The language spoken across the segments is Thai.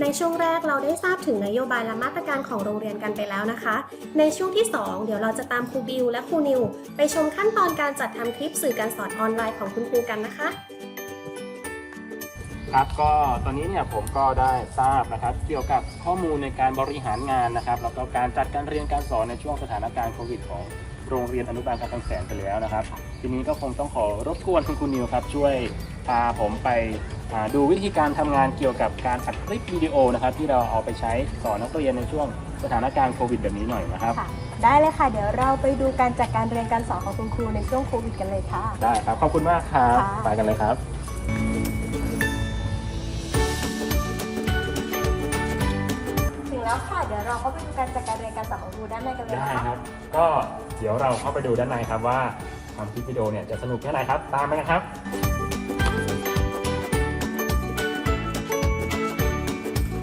ในช่วงแรกเราได้ทราบถึงนโยบายและมาตรการของโรงเรียนกันไปแล้วนะคะ ในช่วงที่ 2 เดี๋ยวเราจะตามครูบิวและครูนิว ไปชมขั้นตอนการจัดทำคลิปสื่อการสอนออนไลน์ของคุณครูกันนะคะครับก็ตอนนี้เนี่ยผมก็ได้ทราบนะครับเกี่ยวกับข้อมูลในการบริหารงานนะครับแล้วก็การจัดการเรียนการสอนในช่วงสถานการณ์โควิดของโรงเรียนอนุบาลกำแพงแสนไปแล้วนะครับ ทีนี้ก็คงต้องขอรบกวนคุณครูนิวครับ ช่วยพาผมไปอ่าดูวิธีการทำงานเกี่ยวกับการอัดคลิปวิดีโอนะครับ ที่เราเอาไปใช้สอนนักเรียนในช่วงสถานการณ์โควิดแบบนี้หน่อยนะครับค่ะได้เลยค่ะ เดี๋ยวเราไปดูการจัดการเรียนการสอนของคุณครูในช่วงโควิดกันเลยค่ะ ได้ครับ ขอบคุณมากครับค่ะไปกันเลยครับถึงแล้วค่ะ เดี๋ยวเราก็ไปดูการจัดการเรียนการสอนของครูด้านในกันเลยได้นะคะครับ ก็เดี๋ยวเราเข้าไปดูด้านในครับว่า ทำคลิปวิดีโอเนี่ยจะสนุกแค่ไหนครับ ตามไปนะครับ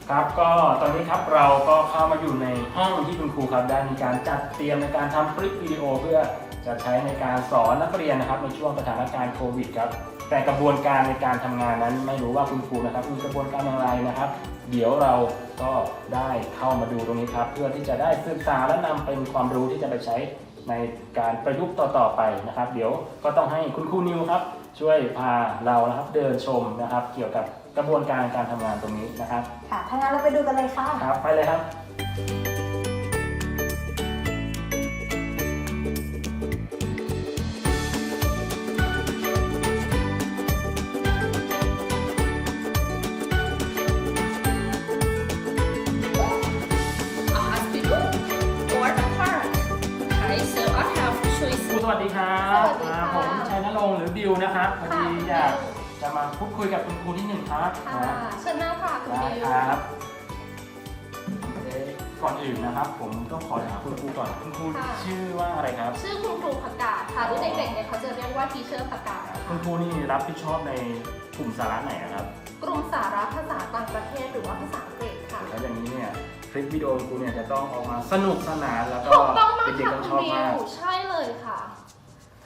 ครับก็ตอนนี้ครับเราก็เข้ามาอยู่ในห้องที่คุณครูครับได้มีการจัดเตรียมในการทำคลิปวิดีโอเพื่อจะใช้ในการสอนนักเรียนนะครับ ในช่วงสถานการณ์โควิดครับแต่กระบวนการในการทำงานนั้นไม่รู้ว่าคุณครูนะครับมีกระบวนการอย่างไรนะครับ เดี๋ยวเราก็ได้เข้ามาดูตรงนี้ครับ เพื่อที่จะได้ศึกษาและนำเป็นความรู้ที่จะไปใช้ ในการประยุกต์ต่อๆไปนะครับ เดี๋ยวก็ต้องให้คุณครูนิวครับ ช่วยพาเรานะครับเดินชมนะครับ เกี่ยวกับกระบวนการการทำงานตรงนี้นะครับ ค่ะถ้างั้นเราไปดูกันเลยค่ะ ครับ ไปเลยครับ สวัสดีครับสวัสดีค่ะ อ่าผมชัยนรงค์หรือบิวนะครับพอดีค่ะอยากจะมาพูดคุยกับคุณครูที่หนึ่งครับค่ะนะเชิญนั่งค่ะคุณได้บิวครับเอ๊ะก่อนอื่นนะครับ ผมต้องขอถามคุณครูก่อนคุณครูชื่อว่าอะไรครับ ชื่อคุณครูผักกาดค่ะหรือเด็กๆเนี่ยเขาจะเรียกว่าทีเชอร์ผักกาดนะคุคะณครูนี่รับผิดชอบในกลุ่มสาระไหนอะครับกลุ่มสาระภาษาต่างประเทศหรือว่าภาษาอังกฤษค่ะ แล้วอย่างนี้เนี่ยคลิปวิดีโอของครูเนี่ยจะต้องออกมาสนุกสนานแล้วก็ถูกต้องมากเด็กๆค่ะต้องคุชณอบบิมาก วใช่เลยค่ะ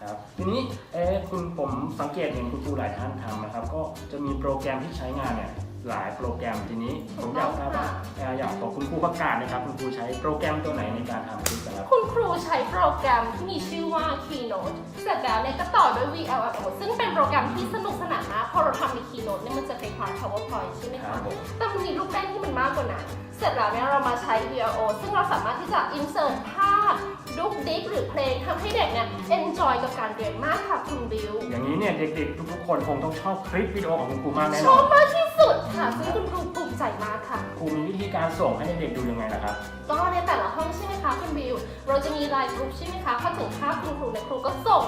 ครับทีนี้เอ๊ะคุณผมสังเกตเห็นคุณครูหลายท่านทำนะครับ ก็จะมีโปรแกรมที่ใช้งานเนี่ยหลายโปรแกรมทีนี้ผมอยากทราบว่าเอ่ออยากขอคุณครูประกาศนะครับ คุณครูใช้โปรแกรมตัวไหนในการทำคลิปนะครับ คุณครูใช้โปรแกรมที่มีชื่อว่า Keynote เสร็จแล้วเนี่ยก็ต่อด้วย VLSO ซึ่งเป็นโปรแกรมที่สนุกสนานมากพอเราทำใน Keynote เนี่ยมันจะคล้ายๆ PowerPoint ใช่ไหมครัคะบผม แต่มันมีลูกเล่นที่มันมากกว่านั้น เสร็จแล้วเนี่ยเรามาใช้ VLO ซึ่งเราสามารถที่จะ insert ภาพดุกดิกหรือเพลงทำให้เด็กเนี่ย enjoy กับการเรียนมากค่ะคุณบิว อย่างนี้เนี่ยเด็กๆ ทุกๆคนคงต้องชอบคลิปวิดีโอของคุณครูมากแน่ชนออบนมากที่สุดค่ะซึ่งคุณครูภูมิใจมากค่ะ ครูมีวิธีการส่งให้เด็กๆดูยังไงล่ะครับ ก็ในแต่ละห้องใช่ไหมคะคุณบิว เราจะมีไลน์กรุ๊ปใช่ไหมคะพอถึงคาบคุณครูเนี่ยครูก็ส่ง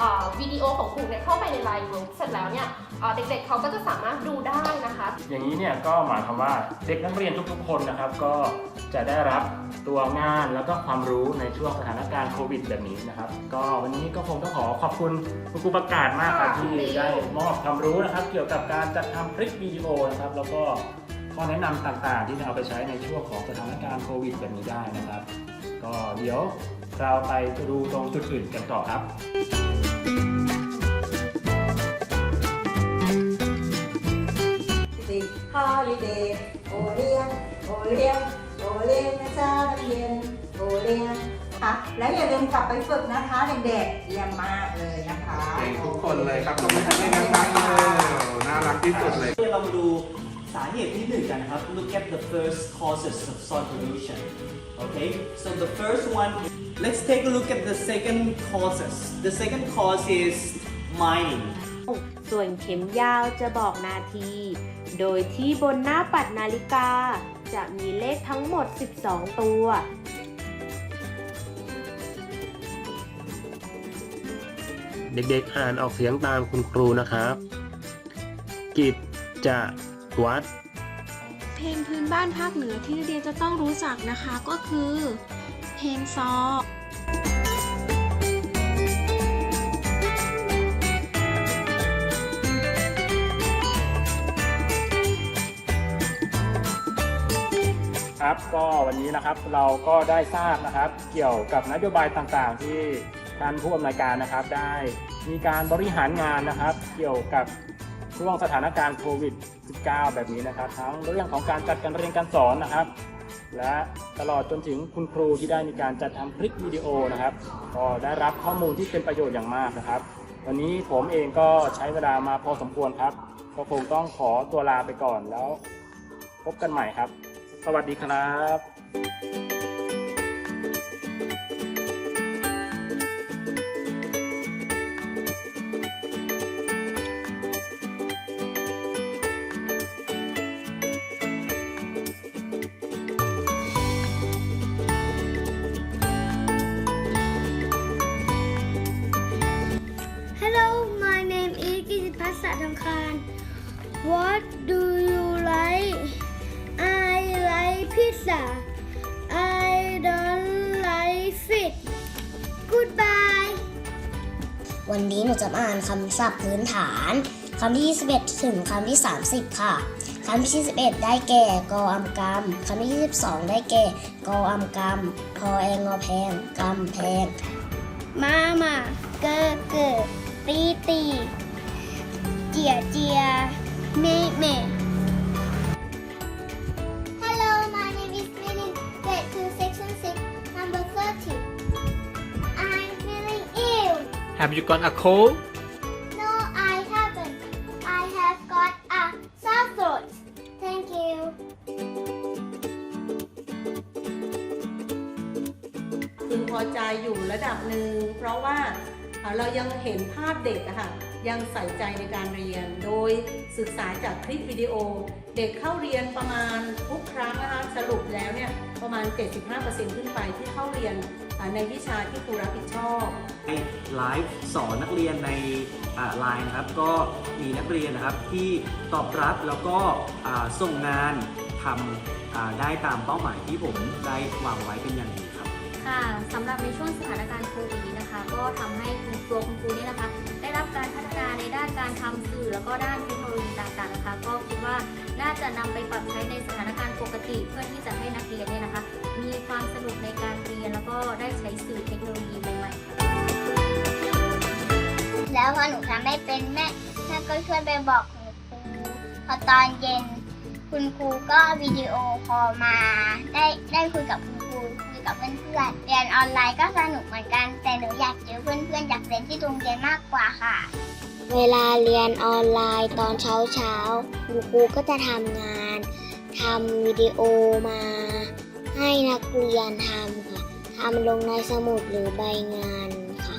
อ่าวิดีโอของครูเนี่ยเข้าไปในไลน์กรุ๊ปเสร็จแล้วเนี่ย อ่าเด็กๆเขาก็จะสามารถดูได้นะคะ อย่างนี้เนี่ยก็หมายความว่าเด็กนักเรียนทุกๆ คนนะครับ ก็จะได้รับตัวงานแล้วก็ความรู้ในช่วงสถานการณ์โควิดแบบนี้นะครับ ก็วันนี้ก็คงต้องขอขอบคุณคุณครูประกาศมากครับค่ะที่ได้มอบความรู้นะครับ เกี่ยวกับการจัดทำคลิปวิดีโอนะครับ แล้วก็ข้อแนะนำต่างๆ ที่จะเอาไปใช้ในช่วงของสถานการณ์โควิดแบบนี้ได้นะครับ ก็เดี๋ยวเราไปดูตรงจุดอื่นกันต่อครับ ฮอลิเดย์โอเลี้ยงโอเลี้ยงโอเลี้ยงนะจ๊ะนักเรียนโอเลี้ยงค่ะแล้วอย่าลืมกลับไปฝึกนะคะเด็กๆเยี่ยมมากเลยนะคะเก่งทุกคนเลยครับต้องให้ดังๆเลยน่ารักที่สุดเลย เรามาดูสาเหตุที่หนึ่งกันนะครับ look at the first causes of soil pollution okay so the first one let's take a look at the second causes the second cause is mining ส่วนเข็มยาวจะบอกนาที โดยที่บนหน้าปัดนาฬิกา จะมีเลขทั้งหมด 12 ตัว เด็กๆอ่านออกเสียงตามคุณครูนะครับ กิจจะวัด เพลงพื้นบ้านภาคเหนือที่นักเรียนจะต้องรู้จักนะคะก็คือ เพลงซอ ครับ ก็วันนี้นะครับเราก็ได้ทราบนะครับ เกี่ยวกับนโยบายต่างๆ ที่ท่านผู้อำนวยการนะครับ ได้มีการบริหารงานนะครับ เกี่ยวกับช่วงสถานการณ์โควิด -19 แบบนี้นะครับ ทั้งเรื่องของการจัดการเรียนการสอนนะครับ และตลอดจนถึงคุณครูที่ได้มีการจัดทำคลิปวิดีโอนะครับ ก็ได้รับข้อมูลที่เป็นประโยชน์อย่างมากนะครับ วันนี้ผมเองก็ใช้เวลามาพอสมควรครับก็คงต้องขอตัวลาไปก่อนแล้ว พบกันใหม่ครับ สวัสดีครับ Hello, my pizza. I don't like fish. Goodbye. วันนี้หนูจะมาอ่านคำศัพท์พื้นฐาน คำที่ 21 ถึงคำที่ 30 ค่ะ คำที่ 21 ได้แก่กออำกำคำที่ 22 ได้แก่กออำกำพอแองอแพงกำแพง Mama, เกอเกอตีตี เจียเจีย Have you got a cold No, I haven't. I have got a sore throat. Thank you. พึงพอใจอยู่ระดับหนึ่ง เพราะว่าเอ่อเรายังเห็นภาพเด็กอะค่ะ ยังใส่ใจในการเรียน โดยศึกษาจากคลิปวิดีโอ เด็กเข้าเรียนประมาณทุกครั้งนะคะ สรุปแล้วเนี่ย ประมาณ 75%ขึ้นไปที่เข้าเรียนอ่า ในวิชาที่ครูรับผิดชอบไลฟ์สอนนักเรียนในไลน์นะครับก็มีนักเรียนนะครับที่ตอบรับแล้วก็อ่าส่งงานทำอ่าได้ตามเป้าหมายที่ผมได้วางไว้เป็นอย่างดีครับ ค่ะสำหรับในช่วงสถานการณ์โควิดนี้นะคะ ก็ทำให้คุณตัวคุณครูเนี่ยนะคะ ได้รับการพัฒนาในด้านการทำสื่อ แล้วก็ด้านเทคโนโลยีต่างๆนะคะ ก็คิดว่าน่าจะนำไปปรับใช้ในสถานการณ์ปกติ เพื่อที่จะให้นักเรียนเนี่ยนะคะ มีความสนุกในการเรียนแล้วก็ได้ใช้สื่อเทคโนโลยีใหม่ๆแล้วพอหนูทำไม่เป็นแม่แม่ก็ช่วยไปบอกคุณครูพอตอนเย็น คุณครูก็วิดีโอคอลมา ได้ได้คุยกับคุณครูคุยกับเพื่อนๆเรียนออนไลน์ก็สนุกเหมือนกัน แต่หนูอยากเจอเพื่อนๆอยากเรียนที่โรงเรียนมากกว่าค่ะ เวลาเรียนออนไลน์ตอนเช้าเช้าคุณครูก็จะทำงานทำวิดีโอมา ให้นักเรียนทำค่ะทำลงในสมุดหรือใบงานค่ะ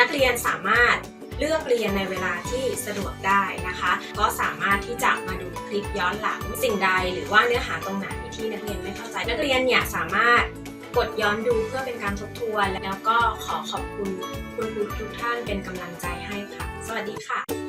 นักเรียนสามารถเลือกเรียนในเวลาที่สะดวกได้นะคะ ก็สามารถที่จะมาดูคลิปย้อนหลังสิ่งใด หรือว่าเนื้อหาตรงไหนที่นักเรียนไม่เข้าใจนักเรียนเนี่ยสามารถ กดย้อนดูเพื่อเป็นการทบทวน แล้วก็ขอขอบคุณคุณครูทุกท่านเป็นกำลังใจให้ค่ะ สวัสดีค่ะ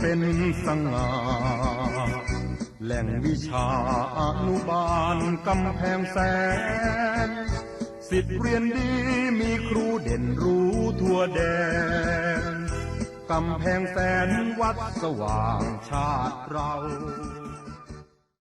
เป็นสง่าแหล่งวิชาอนุบาลกำแพงแสนสิทธิ์เรียนดีมีครูเด่นรู้ทั่วแดนกำแพงแสนวัดสว่างชาติเรา